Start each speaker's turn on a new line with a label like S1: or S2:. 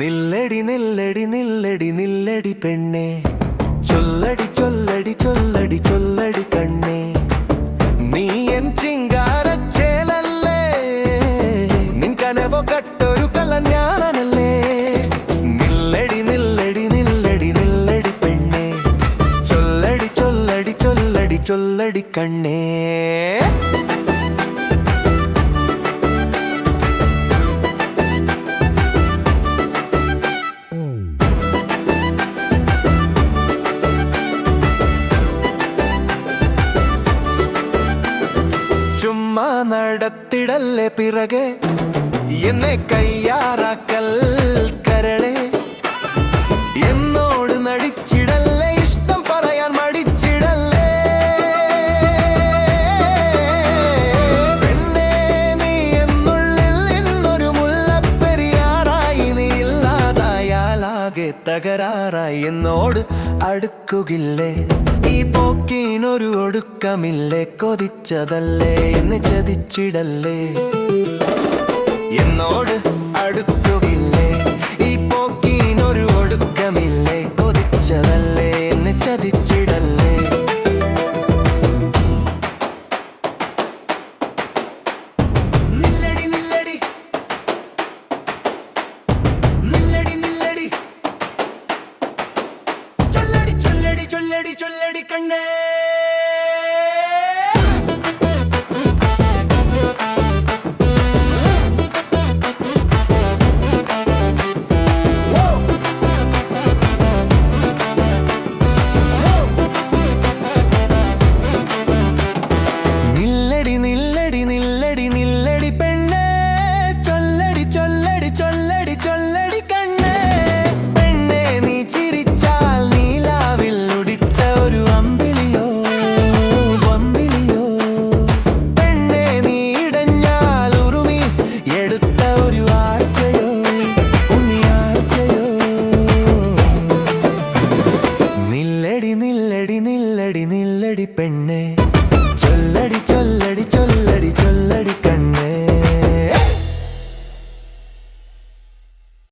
S1: നില്ലടി നില്ലടി നില്ലടി നില്ലടി പെണ്ണേ. ചൊല്ലടി ചൊല്ലടി ചൊല്ലടി ചൊല്ലടി കണ്ണേ. നീ എൻ ചിങ്കാരച്ചേലല്ലേ? നിൻ കനവോ കട്ടൊരു കള്ള നില്ലടി ചൊല്ലടി ചൊല്ലടി കണ്ണേ ചുമ്മാ നടത്തിടല്ലേ പിറകെ എന്നെ ഇല്ലാതായാലാകെ തകരാറായി എന്നോട് അടുക്കുകില്ലേ? ഈ പോക്കിനൊരു ഒടുക്കമില്ലേ? കൊതിച്ചതല്ലേ? എന്നെ ചതിച്ചിടല്ലേ? ചൊല്ലടി ചൊല്ലടി കണ്ണേ. നില്ലടി നില്ലടി നില്ലടി പെണ്ണെ. ചൊല്ലടി ചൊല്ലടി ചൊല്ലടി ചൊല്ലടി.